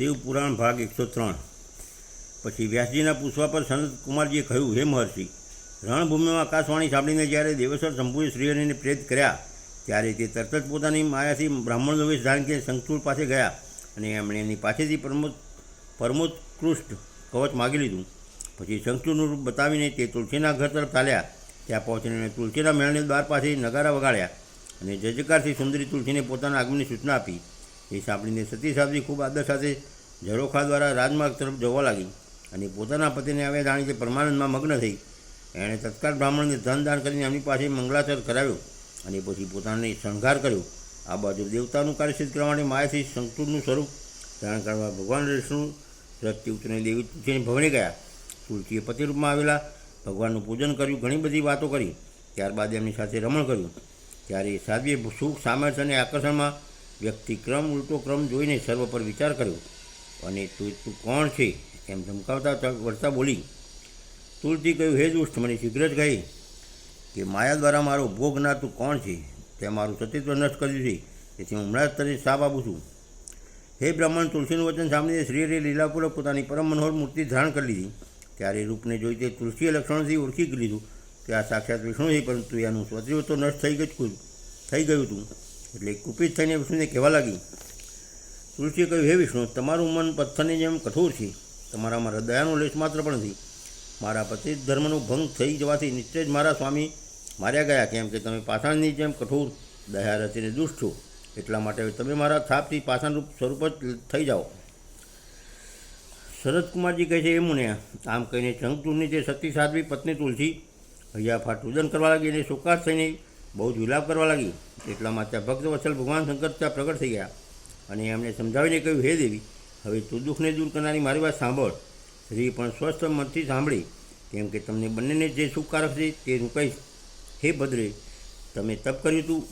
શિવ પુરાણ ભાગ એકસો ત્રણ. પછી વ્યાસજીના પૂછવા પર સનત કુમારજીએ કહ્યું, હે મહર્ષિ, રણભૂમિમાં આકાશવાણી સાંભળીને જ્યારે દેવેશ્વર શંભુએ શ્રીહરિને પ્રેત કર્યા, ત્યારે તે તરત જ પોતાની માયાથી બ્રાહ્મણનો વેશ ધારણ કરીને શંખચૂડ પાસે ગયા અને એમણે એની પાસેથી પરમોત, પરમોત્કૃષ્ટ કવચ માગી લીધું. પછી શંખચૂડનું રૂપ બતાવીને તે તુલસીના ઘર તરફ ચાલ્યા. ત્યાં પહોંચીને તુલસીના મેળને દ્વાર પાસે નગારા વગાડ્યા અને જજકારથી સુંદરી તુલસીને પોતાના આગમનની સૂચના આપી. એ સાંભળીને સતી સાધવી ખૂબ આદર સાથે ઝરોખા દ્વારા રાજમાર્ગ તરફ જવા લાગી અને પોતાના પતિને આવે જાણી તે પરમાનંદમાં મગ્ન થઈ. એણે તત્કાળ બ્રાહ્મણને ધન દાન કરીને એમની પાસે મંગલાચર કરાવ્યો અને પછી પોતાને શણગાર કર્યો. આ બાજુ દેવતાનું કાર્ય સિદ્ધ કરવા માટે માયાથી સંકુલનું સ્વરૂપ ધારણ કરવા ભગવાન વિષ્ણુ રથથી ઉતરીને દેવી તુલસીને ભવને ગયા. તુલસીએ પતિરૂપમાં આવેલા ભગવાનનું પૂજન કર્યું, ઘણી બધી વાતો કરી. ત્યારબાદ એમની સાથે રમણ કર્યું. ત્યારે સાધ્વીએ સુખ, સામર્થ્ય અને આકર્ષણમાં વ્યક્તિ ક્રમ, ઉલટો ક્રમ જોઈને સર્વ પર વિચાર કર્યો. અને તું તું કોણ છે? એમ ધમકાવતા વળતા બોલી તુલસી કહ્યું, હે દુષ્ટ મને શીઘ્ર જ કહી કે માયા દ્વારા મારો ભોગ ના તું કોણ છે? તે મારું સતીત્વ નષ્ટ કર્યું છે. તેથી હું હમણાં જ તને સાપ આપું છું. હે બ્રાહ્મણ, તુલસીનું વચન સાંભળીને શ્રીહરિ લીલાપૂર્વક પોતાની પરમ મનોહર મૂર્તિ ધારણ કરી લીધી. ત્યારે રૂપને જોઈ તે તુલસીય લક્ષણોથી ઓળખી લીધું કે આ સાક્ષાત વિષ્ણુ છે, પરંતુ એનું સ્વતંત્ર તો નષ્ટ થઈ ગયું થઈ ગયું હતું. એટલે કુપિત થઈને વિષ્ણુને કહેવા લાગી, તુલસીએ કહ્યું, હે વિષ્ણુ, તમારું મન પથ્થરની જેમ કઠોર છે. તમારામાં દયાનો લેશ માત્ર પણ નથી. મારા પતિ ધર્મનો ભંગ થઈ જવાથી નિશ્ચય જ મારા સ્વામી માર્યા ગયા, કેમ કે તમે પાષાણની જેમ કઠોર દયા રચીને દુષ્ટ છો. એટલા માટે તમે મારા થાપથી પાષાણરૂપ સ્વરૂપ જ થઈ જાઓ. શરદકુમારજી કહે છે એ મુનિયા આમ કહીને ચંગચૂરની જે સતી સાધવી પત્ની તુલસી હૈયા ફાટ રુદન કરવા લાગી અને શોકાશ થઈને બહુ જ વિલાપ કરવા લાગી. એટલામાં ત્યાં ભક્ત વત્સલ ભગવાન શંકર ત્યાં પ્રગટ થઈ ગયા. અને એમણે સમજાવીને કહ્યું, હે દેવી, હવે તું દુઃખને દૂર કરનારી મારી વાત સાંભળ. શ્રી પણ સ્વસ્થ મનથી સાંભળી. કેમ કે તમને બંનેને જે સુખકારક છે તે હું કહીશ. હે ભદ્રે, તમે તપ કર્યું હતું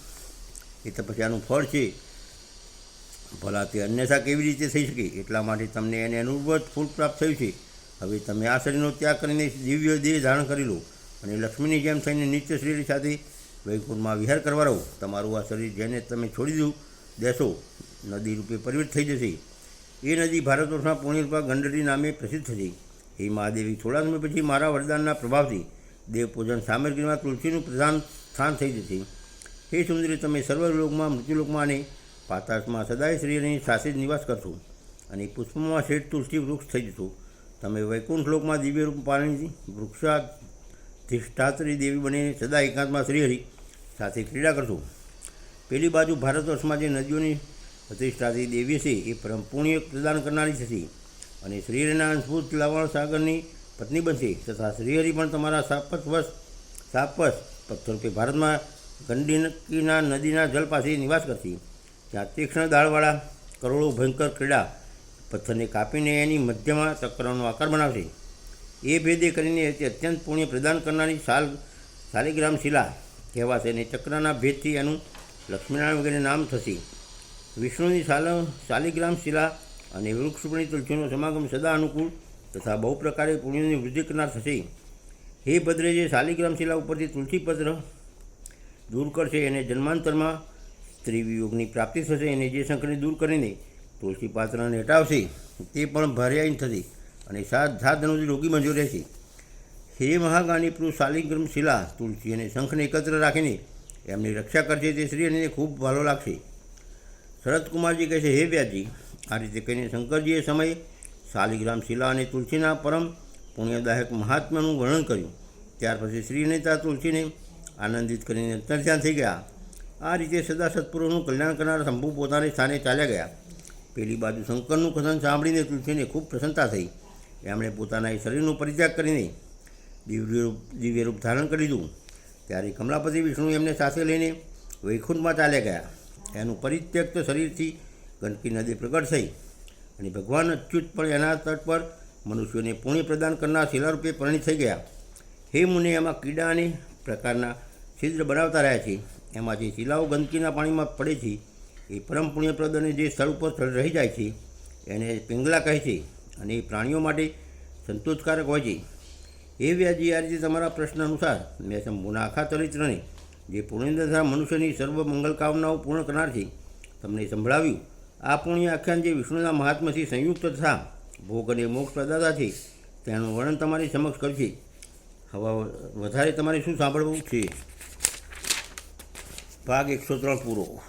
એ તપસ્યાનું ફળ છે. ભલા તે અન્યથા કેવી રીતે થઈ શકે? એટલા માટે તમને એને અનુભવ ફૂલ પ્રાપ્ત થયું છે. હવે તમે આ શરીરનો ત્યાગ કરીને દિવ્ય દેહ ધારણ કરી લો. અને લક્ષ્મીની જેમ થઈને નિત્ય શરીર સાથે વૈકુંઠમાં વિહાર કરવા રહો. તમારું આ શરીર જેને તમે છોડી દઉં દેશો, નદી રૂપે પરિવર્ત થઈ જશે. એ નદી ભારત વર્ષમાં પૂર્ણિરૂપા ગંડરી નામે પ્રસિદ્ધ થશે. એ મહાદેવી, થોડા સમય પછી મારા વરદાનના પ્રભાવથી દેવપૂજન સામગ્રીમાં તુલસીનું પ્રધાન સ્થાન થઈ જશે. હે સુંદરી, તમે સર્વલોકમાં, મૃત્યુલોકમાં અને પાતાશમાં સદાય શ્રીની સાથે નિવાસ કરશો અને પુષ્પમાં શેઠ તુલસી વૃક્ષ થઈ જશો. તમે વૈકુંઠ લોકમાં દિવ્ય રૂપ પાણી વૃક્ષા ધિષ્ઠાત્રી દેવી બનીને સદા એકાંતમાં શ્રીહરિ સાથે ક્રીડા કરશું પેલી બાજુ ભારત વર્ષમાં જે નદીઓની પ્રતિષ્ઠાથી દેવી છે, એ પરમ પ્રદાન કરનારી થશે અને શ્રીહરિના અંશભૂત લાવણ સાગરની પત્ની બનશે તથા શ્રીહરિ પણ તમારા સાપસ પથ્થર રૂપે ભારતમાં ગંડીનકીના નદીના જલ પાસે નિવાસ કરશે ત્યાં તીક્ષ્ણ દાળવાળા કરોડો ભયંકર ક્રીડા પથ્થરને કાપીને એની મધ્યમાં ચક્રનો આકાર બનાવશે. એ ભેદે કરીને તે અત્યંત પુણ્ય પ્રદાન કરનારી સાલ શાલિગ્રામ શિલા કહેવાશે અને ચક્રના ભેદથી એનું લક્ષ્મીનારાયણ વગેરે નામ થશે. વિષ્ણુની સાલ શાલિગ્રામ શિલા અને વૃક્ષપણી તુલસીનો સમાગમ સદા અનુકૂળ તથા બહુ પ્રકારે પુણ્યની વૃદ્ધિ કરનાર થશે. હે ભદ્રે, જે શાલિગ્રામ શિલા ઉપરથી તુલસીપત્ર દૂર કરશે એને જન્માંતરમાં સ્ત્રીવિયોગની પ્રાપ્તિ થશે અને જે સંકટને દૂર કરીને તુલસી પાત્રને હટાવશે, તે પણ ભાર્યાહીન થશે. અને સાત ધનુથી રોગી મંજૂર રહેશે હે મહાગાની શાલિગ્રમ શાલિગ્રામ શિલા, તુલસી અને શંખને એકત્ર રાખીને એમની રક્ષા કરશે તે શ્રી અને ખૂબ ભાલો લાગશે. શરદકુમારજી કહે છે, હે વ્યાજી, આ રીતે કહીને શંકરજીએ સમયે શાલિગ્રામ શિલા અને તુલસીના પરમ પુણ્યદાયક મહાત્માનું વર્ણન કર્યું. ત્યાર પછી શ્રી નેતા તુલસીને આનંદિત કરીને અંતર્ધ્યાન થઈ ગયા. આ રીતે સદા સત્પુરુષનું કલ્યાણ કરનાર શંભુ પોતાને સ્થાને ચાલ્યા ગયા. પેલી બાજુ શંકરનું કથન સાંભળીને તુલસીને ખૂબ પ્રસન્નતા થઈ. એમણે પોતાના શરીરનો પરિત્યાગ કરીને દિવ્ય રૂપ દિવ્ય રૂપ ધારણ કરી દીધું. ત્યારે કમલાપતિ વિષ્ણુ એમને સાથે લઈને વૈકુંઠમાં ચાલ્યા ગયા. એનું પરિત્યક્ત શરીરથી ગંદકી નદી પ્રગટ થઈ અને ભગવાન અચ્યુત પણ એના તટ પર મનુષ્યોને પુણ્ય પ્રદાન કરનાર શિલારૂપે પરિણિત થઈ ગયા. હે મુનિ, એમાં કીડા અને પ્રકારના છિદ્ર બનાવતા રહ્યા છે. એમાં જે શિલાઓ ગંદકીના પાણીમાં પડે છે, એ પરમ પુણ્યપ્રદ અને જે સ્થળ ઉપર રહી જાય છે, એને પિંગલા કહે છે. અને એ પ્રાણીઓ માટે સંતોષકારક હોય છે. એ વ્યાજી આ રીતે તમારા પ્રશ્ન અનુસાર મેં શંભુના આખા ચરિત્રને, જે પુણેન્દ્રતા મનુષ્યની સર્વ મંગલકામનાઓ પૂર્ણ કરનાર છે, તમને સંભળાવ્યું. આ પુણ્ય આખ્યાન જે વિષ્ણુના મહાત્માથી સંયુક્ત તથા ભોગ અને મોક્ષ પ્રદાતા છે, તેનું વર્ણન તમારી સમક્ષ કરશે. હવે વધારે તમારે શું સાંભળવું છે? ભાગ એકસો ત્રણ પૂરો.